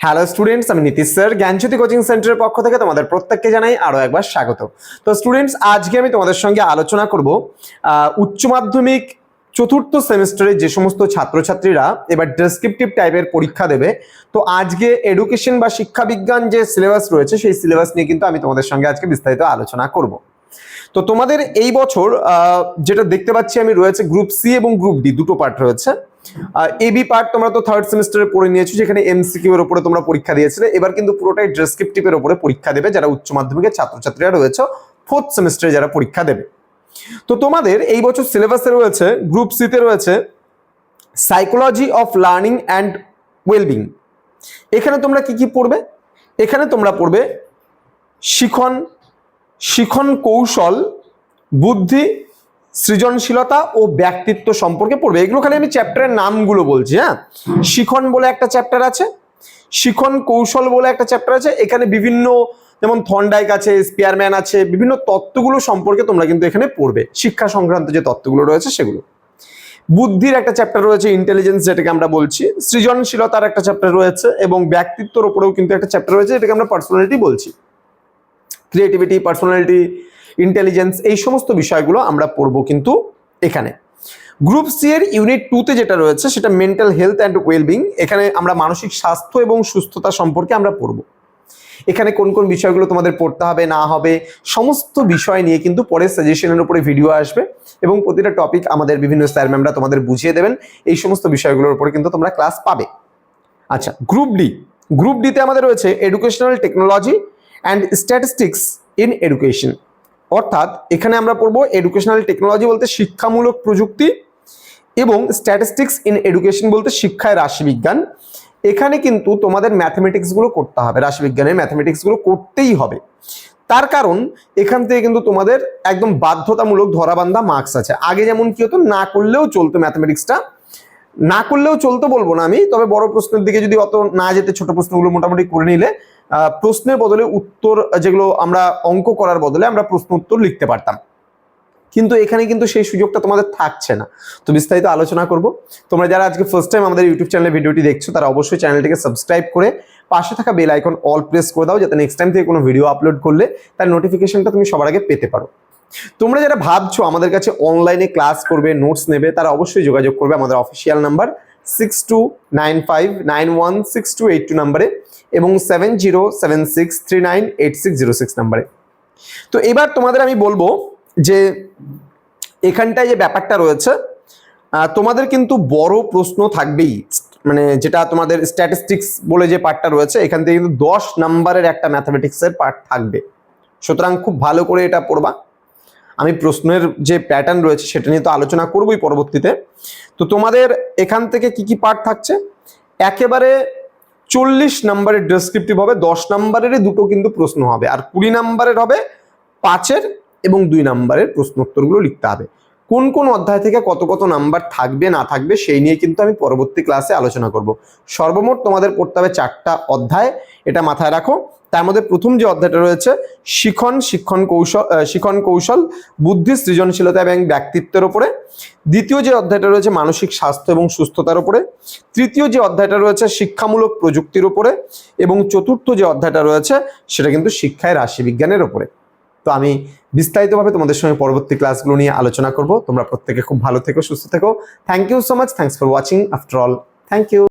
Hello students আমি Nitish sir. জ্ঞানজ্যোতি coaching সেন্টারের পক্ষ থেকে তোমাদের প্রত্যেককে জানাই আরও একবার স্বাগত। তো স্টুডেন্টস আজকে আমি তোমাদের সঙ্গে আলোচনা করব উচ্চ মাধ্যমিক চতুর্থ সেমিস্টারে যে সমস্ত ছাত্রছাত্রীরা এবার ডেসক্রিপটিভ টাইপের পরীক্ষা দেবে। তো আজকে এডুকেশন বা শিক্ষা বিজ্ঞান যে সিলেবাস রয়েছে, সেই সিলেবাস নিয়ে কিন্তু আমি তোমাদের সঙ্গে আজকে বিস্তারিত আলোচনা করব। তো তোমাদের এই বছর যেটা দেখতে পাচ্ছি আমি রয়েছে গ্রুপ সি এবং গ্রুপ ডি দুটো পার্ট রয়েছে। এবি পার্ট তোমরা তো থার্ড সেমিস্টারে পড়ে নিয়েছো, যেখানে এমসিকিউ এর উপরে তোমরা পরীক্ষা দিয়েছিলে। এবার কিন্তু পুরোটাই ডেসক্রিপটিভের উপরে পরীক্ষা দেবে যারা উচ্চ মাধ্যমিকের ছাত্রছাত্রীরা রয়েছে ফোর্থ সেমিস্টারে যারা পরীক্ষা দেবে। তো তোমাদের এই বছর সিলেবাসে রয়েছে গ্রুপ সিতে রয়েছে psychology of learning and wellbeing এখানে তোমরা কি কি পড়বে? এখানে তোমরা পড়বে শিখন শিখন কৌশল, বুদ্ধি সৃজনশীলতা ও ব্যক্তিত্ব সম্পর্কে পড়বে। এগুলো খালি আমি চ্যাপ্টারের নামগুলো বলছি হ্যাঁ? শিখন বলে একটা চ্যাপ্টার আছে, শিখন কৌশল বলে একটা চ্যাপ্টার আছে, এখানে বিভিন্ন যেমন থন্ডাইক আছে স্পিয়ারম্যান আছে, বিভিন্ন তত্ত্বগুলো সম্পর্কে তোমরা কিন্তু এখানে পড়বে। শিক্ষা সংক্রান্ত যে তত্ত্বগুলো রয়েছে সেগুলো। বুদ্ধির একটা চ্যাপ্টার রয়েছে ইন্টেলিজেন্স যেটাকে আমরা বলছি, সৃজনশীলতার একটা চ্যাপ্টার রয়েছে এবং ব্যক্তিত্বর ওপরেও কিন্তু একটা চ্যাপ্টার রয়েছে, যেটাকে আমরা পার্সোনালিটি বলছি। ক্রিয়েটিভিটি পার্সোনালিটি ইন্টেলিজেন্স এই সমস্ত বিষয়গুলো আমরা পড়ব কিন্তু এখানে। গ্রুপ সি এর ইউনিট টুতে যেটা রয়েছে, সেটা মেন্টাল হেলথ অ্যান্ড ওয়েলবিং এখানে আমরা মানসিক স্বাস্থ্য এবং সুস্থতা সম্পর্কে আমরা পড়ব। এখানে কোন কোন বিষয়গুলো তোমাদের পড়তে হবে, না হবে, সমস্ত বিষয় নিয়ে কিন্তু পরে সাজেশনের উপরে ভিডিও আসবে এবং প্রতিটা টপিক আমাদের বিভিন্ন স্যার ম্যামরা তোমাদের বুঝিয়ে দেবেন। এই সমস্ত বিষয়গুলোর উপরে কিন্তু তোমরা ক্লাস পাবে। আচ্ছা গ্রুপ ডি গ্রুপ ডিতে আমাদের রয়েছে educational technology and statistics in education অর্থাৎ এখানে আমরা পড়ব এডুকেশনাল টেকনোলজি বলতে শিক্ষামূলক প্রযুক্তি এবং স্ট্যাটিস্টিক্স ইন এডুকেশন বলতে শিক্ষায় রাশিবিজ্ঞান। এখানে কিন্তু তোমাদের ম্যাথমেটিক্সগুলো করতে হবে, রাশিবিজ্ঞানের ম্যাথমেটিক্সগুলো করতেই হবে। তার কারণ এখান থেকে কিন্তু তোমাদের একদম বাধ্যতামূলক ধরাবান্ধা মার্কস আছে। আগে যেমন কি হতো, না করলেও চলতো ম্যাথমেটিক্সটা না করলেও চলতো বলব না আমি, তবে বড় প্রশ্নের দিকে যদি অত না যেতে ছোট প্রশ্নগুলো মোটামুটি করে নিলে প্রশ্নের বদলে উত্তর যেগুলো আমরা অঙ্ক করার বদলে আমরা প্রশ্ন উত্তর লিখতে পারতাম। কিন্তু এখানে কিন্তু সেই সুযোগটা তোমাদের থাকছে না। তো বিস্তারিত আলোচনা করব। তোমরা যারা আজকে ফার্স্ট টাইম আমাদের ইউটিউব চ্যানেলে ভিডিওটি দেখছ, তারা অবশ্যই চ্যানেলটিকে সাবস্ক্রাইব করে পাশে থাকা বেল আইকন অল প্রেস করে দাও, যাতে নেক্সট টাইম থেকে কোনো ভিডিও আপলোড করলে তার নোটিফিকেশনটা তুমি সবার আগে পেতে পারো। তোমরা যারা ভাবছ আমাদের কাছে অনলাইনে ক্লাস করবে নোটস নেবে, তারা অবশ্যই যোগাযোগ করবে আমাদের official number six two nine five nine one six two eight two নাম্বারে এবং seven zero seven six three nine eight six zero six নাম্বারে তো এবার তোমাদের আমি বলব যে এখানটায় যে ব্যাপারটা রয়েছে তোমাদের কিন্তু বড় প্রশ্ন থাকবেই। মানে যেটা তোমাদের স্ট্যাটিস্টিক্স বলে যে পার্টটা রয়েছে, এখান থেকে কিন্তু দশ নাম্বারের একটা ম্যাথামেটিক্সের পার্ট থাকবে। সুতরাং খুব ভালো করে এটা পড়বা। আমি প্রশ্নের যে প্যাটার্ন রয়েছে সেটা নিয়ে তো আলোচনা করবই পরবর্তীতে। তো তোমাদের এখান থেকে কি কি পার্ট থাকছে? একেবারে চল্লিশ নাম্বারের ডেসক্রিপটিভ হবে, দশ নাম্বারেরই দুটো কিন্তু প্রশ্ন হবে। আর কুড়ি নাম্বারের হবে পাঁচের এবং দুই নাম্বারের প্রশ্ন উত্তরগুলো লিখতে হবে। কোন কোন অধ্যায় থেকে কত কত নাম্বার থাকবে, না থাকবে, সেই নিয়ে কিন্তু আমি পরবর্তী ক্লাসে আলোচনা করব। সর্বমোট তোমাদের পড়তে হবে চারটা অধ্যায়, এটা মাথায় রাখো। তার মধ্যে প্রথম যে অধ্যায়টা রয়েছে, শিখন, শিক্ষণ কৌশল শিখন কৌশল, বুদ্ধি, সৃজনশীলতা এবং ব্যক্তিত্বের ওপরে। দ্বিতীয় যে অধ্যায়টা রয়েছে, মানসিক স্বাস্থ্য এবং সুস্থতার উপরে তৃতীয় যে অধ্যায়টা রয়েছে, শিক্ষামূলক প্রযুক্তির ওপরে। এবং চতুর্থ যে অধ্যায়টা রয়েছে, সেটা কিন্তু শিক্ষায় রাশিবিজ্ঞানের উপরে তো আমি বিস্তারিতভাবে তোমাদের সঙ্গে পরবর্তী ক্লাসগুলো নিয়ে আলোচনা করব। তোমরা প্রত্যেকে খুব ভালো থেকো, সুস্থ থেকো। Thank you so much thanks for watching after all thank you